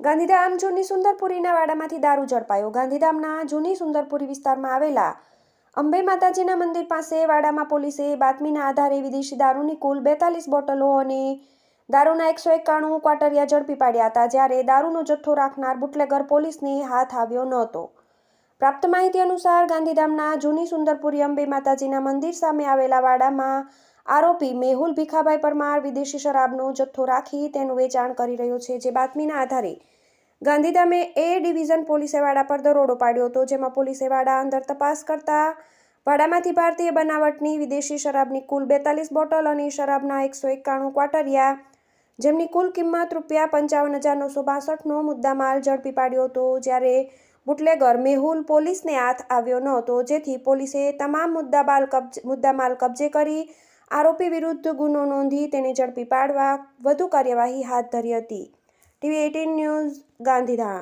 ગાંધીધામ જૂની સુંદરપુરીના વાડામાંથી દારૂ ઝડપાયો. ગાંધીધામના જૂની સુંદરપુરી વિસ્તારમાં આવેલા અંબે માતાજીના મંદિર પાસે વાડામાં પોલીસે બાતમીના આધારે વિદેશી દારૂની કુલ બેતાલીસ બોટલો અને દારૂના એકસો એકાણું ક્વાટરિયા ઝડપી પાડ્યા હતા, જ્યારે દારૂનો જથ્થો રાખનાર બુટલેગર પોલીસને હાથ આવ્યો ન હતો પ્રાપ્ત માહિતી અનુસાર ગાંધીધામના જૂની સુંદરપુરી અંબે માતાજીના મંદિર સામે આવેલા વાડામાં આરોપી મેહુલ ભીખાભાઈ પરમાર વિદેશી શરાબનો જથ્થો રાખી તેનું વેચાણ કરી રહ્યો છે, જે બાતમીના આધારે ગાંધીધામે એ ડિવિઝન પોલીસે વાડા પર દરોડો પાડ્યો હતો, જેમાં પોલીસે વાડા અંદર તપાસ કરતા વાડામાંથી ભારતીય બનાવટની વિદેશી શરાબની કુલ બેતાલીસ બોટલ અને શરાબના એકસો એકાણું ક્વાટરિયા જેમની કુલ કિંમત રૂપિયા પંચાવન હજાર નવસો બાસઠનો મુદ્દામાલ ઝડપી પાડ્યો હતો, જ્યારે બુટલેગર મેહુલ પોલીસને હાથ આવ્યો ન હતો, જેથી પોલીસે તમામ મુદ્દામાલ કબજે મુદ્દામાલ કબજે કરી આરોપી વિરુદ્ધ ગુનો નોંધી તેને ઝડપી પાડવા વધુ કાર્યવાહી હાથ ધરી હતી. TV eighteen news Gandhidham.